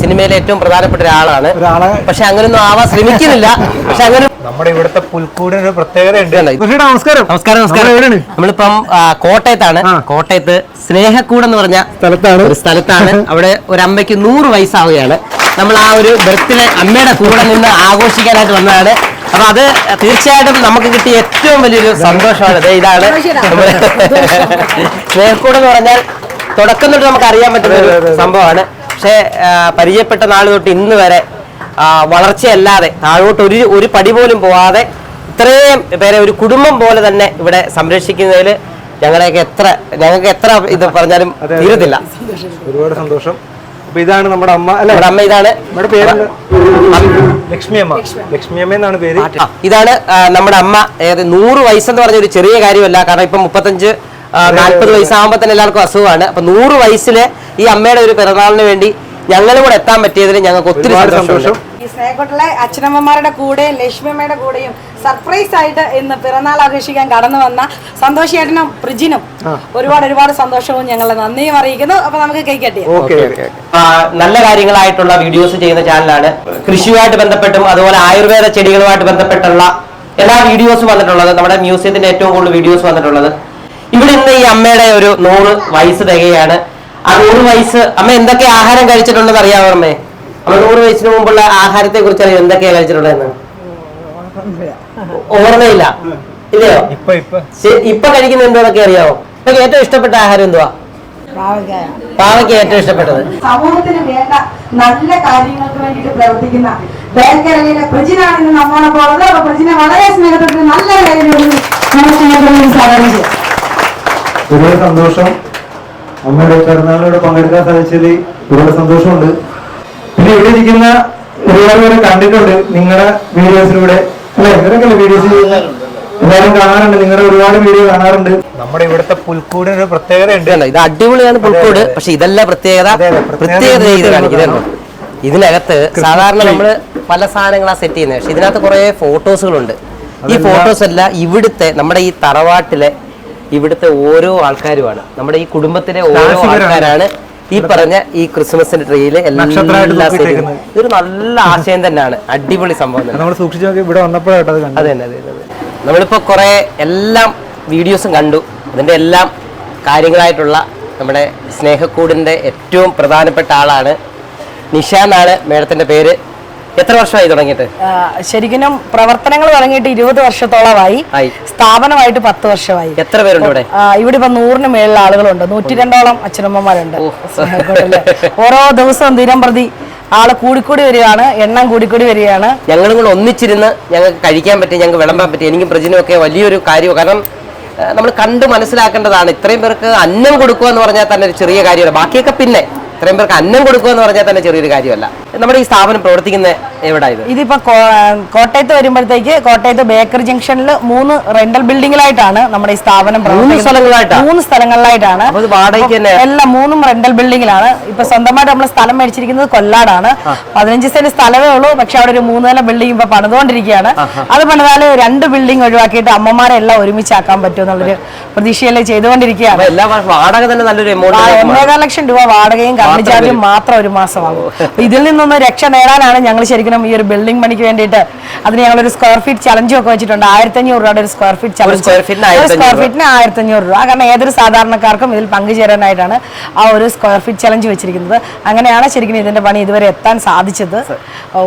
സിനിമയിലെ ഏറ്റവും പ്രധാനപ്പെട്ട ഒരാളാണ്. പക്ഷെ അങ്ങനൊന്നും ആവാ ശ്രമിക്കുന്നില്ല. പക്ഷെ അങ്ങനെ നമ്മുടെ ഇവിടുത്തെ പുൽക്കൂടിന് ഒരു പ്രത്യേകതയുണ്ട്. ഇതുണ്ട്. നമസ്കാരം. നമസ്കാരം നമസ്കാരം? നമ്മളിപ്പം കോട്ടയത്താണ്. കോട്ടയത്ത് സ്നേഹക്കൂട് എന്ന് പറഞ്ഞ സ്ഥലത്താണ്. ഒരു സ്ഥലത്താണ്. അവിടെ ഒരു അമ്മയ്ക്ക് നൂറ് വയസ്സാവുകയാണ്. നമ്മൾ ആ ഒരു ബർത്ത്ഡേ അമ്മയുടെ കൂടെ നിന്ന് ആഘോഷിക്കാനായിട്ട് വന്നതാണ്. അപ്പൊ അത് തീർച്ചയായിട്ടും നമുക്ക് കിട്ടിയ ഏറ്റവും വലിയൊരു സന്തോഷമാണ്. ദേ ഇതാണ് സ്നേഹക്കൂടെന്ന് എന്ന് പറഞ്ഞാൽ തുടക്കം തൊട്ട് നമുക്ക് അറിയാൻ പറ്റുന്ന ഒരു സംഭവമാണ്. പക്ഷേ പരിചയപ്പെട്ട നാൾ തൊട്ട് ഇന്ന് വരെ വളർച്ചയല്ലാതെ താഴോട്ട് ഒരു ഒരു പടി പോലും പോവാതെ ഇത്രയും പേരെ ഒരു കുടുംബം പോലെ തന്നെ ഇവിടെ സംരക്ഷിക്കുന്നതിൽ ഞങ്ങളെയൊക്കെ എത്ര ഞങ്ങൾക്ക് എത്ര ഇത് പറഞ്ഞാലും. തീരത്തില്ല. ഒരുപാട് സന്തോഷം. അപ്പൊ ഇതാണ് നമ്മുടെ അമ്മ അല്ലെ? നമ്മുടെ അമ്മ ഇതാണ്. നമ്മുടെ പേര് ലക്ഷ്മി അമ്മ. ലക്ഷ്മി അമ്മ എന്നാണ് പേര്? ഇതാണ് നമ്മുടെ അമ്മ. ഏത് നൂറ് വയസ്സെന്ന് പറഞ്ഞ ഒരു ചെറിയ കാര്യമല്ല കാരണം ഇപ്പം മുപ്പത്തഞ്ച് നാൽപ്പത് വയസ്സാകുമ്പോൾ തന്നെ എല്ലാവർക്കും അസുഖമാണ്. അപ്പൊ നൂറ് വയസ്സിൽ ഈ അമ്മയുടെ ഒരു പിറന്നാളിന് വേണ്ടി ഞങ്ങളും കൂടെ എത്താൻ പറ്റിയതിൽ ഞങ്ങൾക്ക് ഒത്തിരി സന്തോഷം. ഈ സ്നേഹക്കൊട്ടിലെ അച്ഛനമ്മമാരുടെ കൂടെയും ലക്ഷ്മിയമ്മയുടെ കൂടെയും സർപ്രൈസ് ആയിട്ട് ഇന്ന് പിറന്നാൾ ആഘോഷിക്കാൻ കടന്നു വന്ന സന്തോഷ് പ്രിജിനും ഒരുപാട് ഒരുപാട് സന്തോഷവും ഞങ്ങൾ നന്ദിയും അറിയിക്കുന്നു. അപ്പൊ നമുക്ക് കൈക്കട്ടി ഓക്കെ. ആ, നല്ല കാര്യങ്ങളായിട്ടുള്ള വീഡിയോസ് ചെയ്യുന്ന ചാനലാണ്. കൃഷിയുമായിട്ട് ബന്ധപ്പെട്ടും അതുപോലെ ആയുർവേദ ചെടികളുമായിട്ട് ബന്ധപ്പെട്ടുള്ള എല്ലാ വീഡിയോസും വന്നിട്ടുള്ളത്. നമ്മുടെ മ്യൂസിയത്തിന്റെ ഏറ്റവും കൂടുതൽ വീഡിയോസ് വന്നിട്ടുള്ളത്. ഇവിടെ ഇന്ന് ഈ അമ്മയുടെ ഒരു നൂറ് വയസ്സ് തികയാണ്. ആ നൂറ് വയസ്സ് അമ്മ എന്തൊക്കെ ആഹാരം കഴിച്ചിട്ടുണ്ടെന്ന് അറിയാമോ അമ്മേ? അമ്മ നൂറ് വയസ്സിന് മുമ്പുള്ള ആഹാരത്തെ കുറിച്ച് അറിയാം? എന്തൊക്കെയാ കഴിച്ചിട്ടുള്ളതെന്ന്? ഓർമ്മയില്ല. ഇല്ലയോ? ഇപ്പൊ ഇപ്പൊ. ശരി, ഇപ്പൊ കഴിക്കുന്ന എന്തോന്നൊക്കെ അറിയാമോ ഇപ്പൊ ഏറ്റവും ഇഷ്ടപ്പെട്ട ആഹാരം എന്തുവാ? പാവയ്ക്ക്. ഏറ്റവും ഇഷ്ടപ്പെട്ടത്. സമൂഹത്തിന് വേണ്ട നല്ല കാര്യങ്ങൾക്ക് വേണ്ടിയിട്ട് പ്രവർത്തിക്കുന്ന ബേക്കരയിലെ പ്രജിനാണ് ഇന്ന് നമ്മോടൊപ്പം ഉള്ളത്. അപ്പൊ പ്രജിനെ വളരെ സ്നേഹത്തോടെ ഒരുപാട് സന്തോഷം. അമ്മയുടെ പിറന്നാളിലൂടെ പങ്കെടുക്കാൻ സാധിച്ചതിൽ ഒരുപാട് സന്തോഷമുണ്ട്. പിന്നെ ഇവിടെ ഇരിക്കുന്ന ഒരുപാട് പേരെ കണ്ടിട്ടുണ്ട്. നിങ്ങളുടെ വീഡിയോസിലൂടെ. അല്ലെ? ഇവരൊക്കെ വീഡിയോസ് എല്ലാവരും കാണാറുണ്ട്. നിങ്ങളുടെ ഒരുപാട് വീഡിയോ കാണാറുണ്ട്. നമ്മുടെ ഇവിടുത്തെ പുൽക്കൂടിന് ഒരു പ്രത്യേകതയുണ്ട്. ഉണ്ട് ഇത് അടിപൊളിയാണ് പുൽക്കൂട്. പക്ഷെ ഇതല്ല പ്രത്യേകത. പ്രത്യേകത പ്രത്യേകത ഇത് ഇതിനകത്ത് സാധാരണ നമ്മൾ പല സാധനങ്ങളാണ് സെറ്റ് ചെയ്യുന്നത്. പക്ഷെ ഇതിനകത്ത് കുറെ ഫോട്ടോസുകളുണ്ട് ഈ ഫോട്ടോസ് എല്ലാം ഇവിടുത്തെ നമ്മുടെ ഈ തറവാട്ടിലെ ഇവിടുത്തെ ഓരോ ആൾക്കാരുമാണ്. നമ്മുടെ ഈ കുടുംബത്തിലെ ഓരോ ആൾക്കാരാണ് ഈ പറഞ്ഞ ഈ ക്രിസ്മസിന്റെ ട്രീയിൽ എല്ലാ ഒരു ഇതൊരു നല്ല ആശയം തന്നെയാണ്. അടിപൊളി സംഭവം നമ്മൾ സൂക്ഷിച്ചു നോക്കി ഇവിടെ വന്നപ്പോഴാട്ടോ അത് അതെ നമ്മളിപ്പോ കുറെ കുറേ എല്ലാം വീഡിയോസും കണ്ടു. അതിന്റെ എല്ലാം കാര്യങ്ങളായിട്ടുള്ള നമ്മുടെ സ്നേഹക്കൂടിന്റെ ഏറ്റവും പ്രധാനപ്പെട്ട ആളാണ് നിഷ എന്നാണ് മേഡത്തിന്റെ പേര്. എത്ര വർഷമായി തുടങ്ങിയിട്ട്? ശരിക്കും പ്രവർത്തനങ്ങൾ തുടങ്ങിയിട്ട് ഇരുപത് വർഷത്തോളമായി. സ്ഥാപനമായിട്ട് പത്ത് വർഷമായി. എത്ര പേരുണ്ട് ഇവിടെ? ഇവിടെ ഇപ്പൊ നൂറിന് മേളിൽ ആളുകളുണ്ട്. നൂറ്റി രണ്ടോളം അച്ഛനമ്മമാരുണ്ട്. ഓരോ ദിവസവും ദിനം പ്രതി ആൾ കൂടിക്കൂടി വരികയാണ് എണ്ണം കൂടിക്കൂടി വരികയാണ്. ഞങ്ങളും കൂടെ ഒന്നിച്ചിരുന്ന് ഞങ്ങൾക്ക് കഴിക്കാൻ പറ്റി ഞങ്ങൾക്ക് വിളമ്പാൻ പറ്റി എനിക്കും പ്രജിനും ഒക്കെ വലിയൊരു കാര്യമാണ് കാരണം നമ്മൾ കണ്ടു മനസ്സിലാക്കേണ്ടതാണ് ഇത്രയും പേർക്ക് അന്നം കൊടുക്കുക എന്ന് പറഞ്ഞാൽ തന്നെ ഒരു ചെറിയ കാര്യമല്ല. ബാക്കിയൊക്കെ പിന്നെ ഇത്രയും പേർക്ക് അന്നം കൊടുക്കുക എന്ന് പറഞ്ഞാൽ തന്നെ ചെറിയൊരു കാര്യമല്ല. നമ്മുടെ ഈ സ്ഥാപനം പ്രവർത്തിക്കുന്ന എവിടെ ഇത്? ഇതിപ്പോ കോട്ടയത്ത് വരുമ്പോഴത്തേക്ക് കോട്ടയത്ത് ബേക്കറി ജംഗ്ഷനിൽ മൂന്ന് റെന്റൽ ബിൽഡിങ്ങിലായിട്ടാണ് നമ്മുടെ ഈ സ്ഥാപനം മൂന്ന് പ്രവർത്തിക്കുന്നത്. മൂന്ന് സ്ഥലങ്ങളിലായിട്ടാണ്. എല്ലാം മൂന്നും റെന്റൽ ബിൽഡിങ്ങിലാണ്. ഇപ്പൊ സ്വന്തമായിട്ട് നമ്മൾ സ്ഥലം മേടിച്ചിരിക്കുന്നത് കൊല്ലാടാണ്. പതിനഞ്ച് സെന്റ് സ്ഥലമേ ഉള്ളൂ. പക്ഷെ അവിടെ ഒരു മൂന്ന് നില ബിൽഡിംഗ് ഇപ്പൊ പണിതുകൊണ്ടിരിക്കുകയാണ്. അത് പണിതാൽ രണ്ട് ബിൽഡിംഗ് ഒഴിവാക്കിയിട്ട് അമ്മമാരെ എല്ലാം ഒരുമിച്ചാക്കാൻ പറ്റും എന്നുള്ളൊരു പ്രതീക്ഷയല്ലേ ചെയ്തുകൊണ്ടിരിക്കുകയാണ്. വാടക തന്നെ നല്ലൊരു ഒന്നേകാൽ ലക്ഷം രൂപ വാടകയും കറണ്ട് ചാർജും മാത്രം ഒരു മാസമാകും. ഇതിൽ ഇതിൽ നിന്നൊന്ന് രക്ഷ നേടാനാണ് ഞങ്ങൾ ശരിക്കും ഈ ഒരു ബിൽഡിംഗ് പണിക്ക് വേണ്ടിയിട്ട്. അതിന് ഞങ്ങൾ ഒരു സ്ക്വയർ ഫീറ്റ് ചലഞ്ചും ഒക്കെ വെച്ചിട്ടുണ്ട്. ആയിരത്തി അഞ്ഞൂറ് രൂപയുടെ ഒരു square feet challenge square feet 1500 square ഫീറ്റിന് ആയിരത്തി അഞ്ഞൂറ് രൂപ. കാരണം ഏതൊരു സാധാരണക്കാർക്കും ഇതിൽ പങ്കുചേരാനായിട്ടാണ് ആ ഒരു സ്ക്വയർ ഫീറ്റ് ചലഞ്ച് വെച്ചിരിക്കുന്നത്. അങ്ങനെയാണ് ശരിക്കും ഇതിന്റെ പണി ഇതുവരെ എത്താൻ സാധിച്ചത്.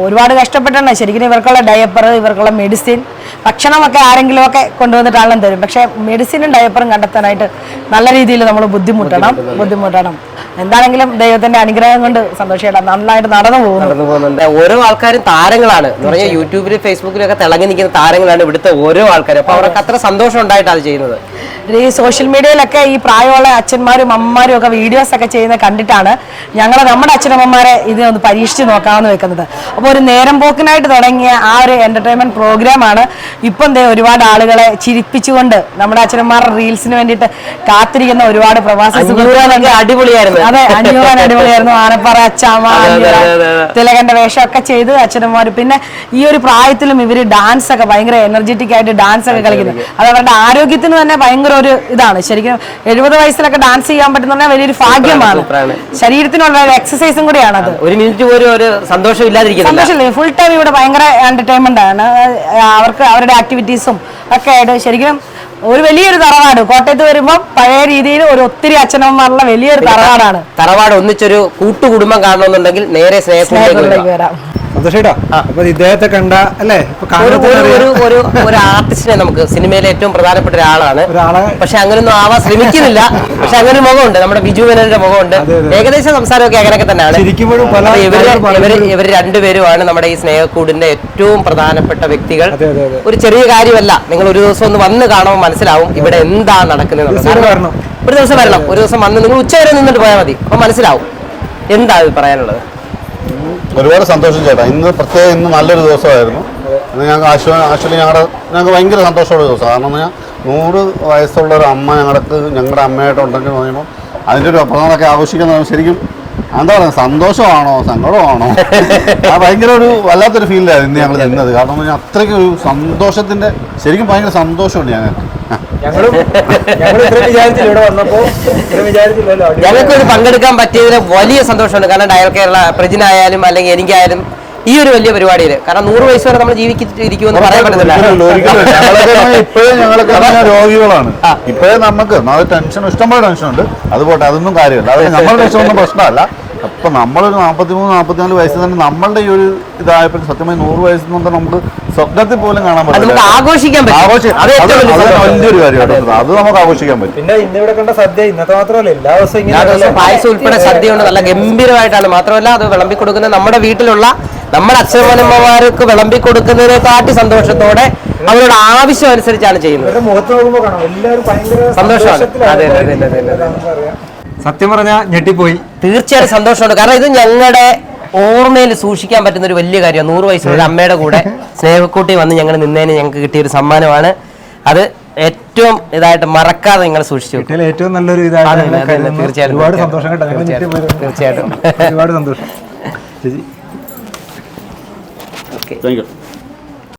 ഒരുപാട് കഷ്ടപ്പെട്ടാണ് ശരിക്കും ഇവർക്കുള്ള ഡയപ്പർ ഇവർക്കുള്ള മെഡിസിൻ ഭക്ഷണമൊക്കെ ആരെങ്കിലുമൊക്കെ കൊണ്ടുവന്നിട്ടാണെങ്കിലും തരും പക്ഷേ മെഡിസിനും ഡയപ്പറും കണ്ടെത്താനായിട്ട് നല്ല രീതിയിൽ നമ്മൾ ബുദ്ധിമുട്ടണം. ബുദ്ധിമുട്ടണം. എന്താണെങ്കിലും ദൈവത്തിന്റെ അനുഗ്രഹം കൊണ്ട് സന്തോഷം നന്നായിട്ട് നടന്നു നടന്നു പോകുന്നുണ്ട് ഓരോ ആൾക്കാരും താരങ്ങളാണ്. എന്ന് പറഞ്ഞാൽ യൂട്യൂബിലും ഫേസ്ബുക്കിലും ഒക്കെ തിളങ്ങി നിൽക്കുന്ന താരങ്ങളാണ് ഇവിടുത്തെ ഓരോ ആൾക്കാരും. അപ്പൊ അവർക്ക് അത്ര സന്തോഷം ഉണ്ടായിട്ടാണ് അത് ചെയ്യുന്നത്. ഈ സോഷ്യൽ മീഡിയയിലൊക്കെ ഈ പ്രായമുള്ള അച്ഛന്മാരും അമ്മമാരും ഒക്കെ വീഡിയോസ് ഒക്കെ ചെയ്യുന്ന കണ്ടിട്ടാണ് ഞങ്ങൾ നമ്മുടെ അച്ഛനമ്മമാരെ ഇത് ഒന്ന് പരീക്ഷിച്ച് നോക്കാമെന്ന് വെക്കുന്നത്. അപ്പോൾ ഒരു നേരം പോക്കിനായിട്ട് തുടങ്ങിയ ആ ഒരു എന്റർടൈൻമെന്റ് പ്രോഗ്രാമാണ് ഇപ്പം ദേ ഒരുപാട് ആളുകളെ ചിരിപ്പിച്ചുകൊണ്ട് നമ്മുടെ അച്ഛനമ്മമാരുടെ റീൽസിന് വേണ്ടിയിട്ട് കാത്തിരിക്കുന്ന ഒരുപാട് പ്രവാസി അടിപൊളിയായിരുന്നു. അതെ അഞ്ഞൂറാൻ അടിപൊളിയായിരുന്നു. ആനപ്പാറ അച്ചാമ തിലകന്റെ വേഷമൊക്കെ ചെയ്ത് അച്ഛനമ്മമാർ പിന്നെ ഈ ഒരു പ്രായത്തിലും ഇവർ ഡാൻസ് ഒക്കെ ഭയങ്കര എനർജറ്റിക് ആയിട്ട് ഡാൻസ് ഒക്കെ കളിക്കുന്നത് അത് അവരുടെ ആരോഗ്യത്തിന് തന്നെ ഭയങ്കര ഒരു ഇതാണ്. ശരിക്കും എഴുപത് വയസ്സിലൊക്കെ ഡാൻസ് ചെയ്യാൻ പറ്റുന്ന വലിയൊരു ഭാഗ്യമാണ്. ശരീരത്തിനുള്ള ഒരു എക്സസൈസും കൂടിയാണ് അത്. ഒരു മിനിറ്റ് പോലും ഒരു സന്തോഷം സന്തോഷമില്ലേ. ഫുൾ ടൈം ഇവിടെ ഭയങ്കര എന്റർടൈൻമെന്റ് ആണ്. അവർക്ക് അവരുടെ ആക്ടിവിറ്റീസും ഒക്കെ ആയിട്ട് ശരിക്കും ഒരു വലിയൊരു തറവാട്. കോട്ടയത്ത് വരുമ്പോൾ പഴയ രീതിയിൽ ഒരു ഒത്തിരി അച്ഛനമ്മമാരുള്ള വലിയൊരു തറവാടാണ്. തറവാട് ഒന്നിച്ചൊരു കൂട്ടുകുടുംബം കാണണമെന്നുണ്ടെങ്കിൽ നേരെ സ്നേഹത്തിലേക്ക് സ്നേഹത്തിലേക്ക് വരാം. സന്തോഷേട്ടാ അപ്പൊ ഇദ്ദേഹത്തെ കണ്ട അല്ലേ? ഒരു ഒരു- ആർട്ടിസ്റ്റിനെ നമുക്ക് സിനിമയിലെ ഏറ്റവും പ്രധാനപ്പെട്ട ഒരാളാണ്. ഒരാളെ പക്ഷെ അങ്ങനൊന്നും ആവാൻ ശ്രമിക്കുന്നില്ല. പക്ഷെ അങ്ങനെ മുഖമുണ്ട്. നമ്മുടെ ബിജു മേനോന്റെ മുഖമുണ്ട്. ഏകദേശം സംസാരമൊക്കെ അങ്ങനെയൊക്കെ തന്നെയാണ്. ഇവർ ഇവർ രണ്ടുപേരുമാണ് നമ്മുടെ ഈ സ്നേഹക്കൂടിന്റെ ഏറ്റവും പ്രധാനപ്പെട്ട വ്യക്തികൾ. ഒരു ചെറിയ കാര്യമല്ല. നിങ്ങൾ ഒരു ദിവസം ഒന്ന് വന്ന് കാണുമ്പോൾ മനസ്സിലാവും ഇവിടെ എന്താ നടക്കുന്നത് ഒരു ദിവസം വരണം. ഒരു ദിവസം വന്ന് നിങ്ങൾ ഉച്ചവരെ നിന്നിട്ട് പോയാൽ മതി. അപ്പൊ മനസ്സിലാവും. എന്താ ഇത് പറയാനുള്ളത് ഒരുപാട് സന്തോഷം ചേട്ടാ. ഇന്ന് പ്രത്യേകം ഇന്ന് നല്ലൊരു ദിവസമായിരുന്നു. ഞങ്ങൾക്ക് ആശ്വ ആക്ച്വലി ഞങ്ങളുടെ ഞങ്ങൾക്ക് ഭയങ്കര സന്തോഷമുള്ള ദിവസം കാരണം എന്ന് പറഞ്ഞാൽ നൂറ് വയസ്സുള്ള ഒരു അമ്മ ഞങ്ങൾക്ക് ഞങ്ങളുടെ അമ്മയായിട്ട് ഉണ്ടെങ്കിൽ പറയുമ്പോൾ അതിന്റെ ഒരു പ്രധാനമൊക്കെ ആഘോഷിക്കുന്നത് ശരിക്കും എന്താ പറയുക സന്തോഷമാണോ? സങ്കടമാണോ? ഭയങ്കര ഒരു വല്ലാത്തൊരു ഫീലായിരുന്നു ഇന്ന് ഞങ്ങൾ നിന്നത്. കാരണം അത്രയ്ക്ക് ഒരു സന്തോഷത്തിന്റെ ശരിക്കും ഭയങ്കര സന്തോഷമുണ്ട് ഞങ്ങൾ ഞങ്ങൾക്കൊരു വിചാരിച്ചില്ല. ഇവിടെ വന്നപ്പോ ഇത്രയും വിചാരിച്ചില്ലല്ലോ. ഞങ്ങൾക്ക് ഒരു പങ്കെടുക്കാൻ പറ്റിയതിൽ വലിയ സന്തോഷമുണ്ട്. കാരണം ഡയൽ കേരള പ്രജിനായാലും അല്ലെങ്കിൽ എനിക്കായാലും ഈ ഒരു വലിയ പരിപാടിയിൽ കാരണം നൂറ് വയസ്സ് വരെ നമ്മൾ ജീവിച്ചിരിക്കുമെന്ന് പറയാൻ പറ്റത്തില്ല. ഇപ്പോഴേ ഞങ്ങളൊക്കെ രോഗികളാണ്. ഇപ്പോഴേ നമുക്ക് ടെൻഷൻ ഇഷ്ടംപോലെ ടെൻഷൻ ഉണ്ട് അതുപോട്ടെ അതൊന്നും കാര്യമില്ല. അത് ടെൻഷനൊന്നും പ്രശ്നമല്ല. അപ്പൊ നമ്മളൊരു നാൽപ്പത്തി മൂന്ന് നാൽപ്പത്തിനാല് വയസ്സിൽ തന്നെ നമ്മളുടെ ഈ ഒരു ഇതായപ്പോൾ സത്യമായി നൂറ് വയസ്സിൽ നിന്ന് നമുക്ക് സ്വപ്നത്തിൽ പോലും കാണാൻ പറ്റില്ല. ആഘോഷിക്കാൻ. വലിയൊരു കാര്യമാണ്. അത് നമുക്ക് ആഘോഷിക്കാൻ പറ്റും. പിന്നെ ഇന്ന് ഇവിടെ കണ്ട സദ്യ ഇന്നത്തെ മാത്രമല്ല എല്ലാ ദിവസവും പായസം ഉൾപ്പെടെ സദ്യയുണ്ട് നല്ല ഗംഭീരമായിട്ടാണ്. മാത്രമല്ല അത് വിളമ്പി കൊടുക്കുന്നത് നമ്മുടെ വീട്ടിലുള്ള നമ്മുടെ അച്ഛനമ്മമാർക്ക് വിളമ്പി കൊടുക്കുന്നതിനെക്കാട്ടി സന്തോഷത്തോടെ അവരുടെ ആവശ്യം അനുസരിച്ചാണ് ചെയ്യുന്നത്. സന്തോഷമാണ്. അതെ, അതെ. സത്യം പറഞ്ഞാ ഞെട്ടിപ്പോയി. തീർച്ചയായും സന്തോഷമുണ്ട് കാരണം ഇത് ഞങ്ങളുടെ ഓർമ്മയിൽ സൂക്ഷിക്കാൻ പറ്റുന്ന ഒരു വലിയ കാര്യമാണ് നൂറ് വയസ്സുള്ള ഒരു അമ്മയുടെ കൂടെ സ്നേഹക്കൂട്ടി വന്ന് ഞങ്ങൾ നിന്നതിന് ഞങ്ങൾക്ക് കിട്ടിയ ഒരു സമ്മാനമാണ് അത് ഏറ്റവും ഇതായിട്ട് മറക്കാതെ നിങ്ങൾ സൂക്ഷിച്ചു. ഏറ്റവും നല്ലൊരു. തീർച്ചയായിട്ടും, തീർച്ചയായിട്ടും. തീർച്ചയായിട്ടും. ഒരുപാട് സന്തോഷം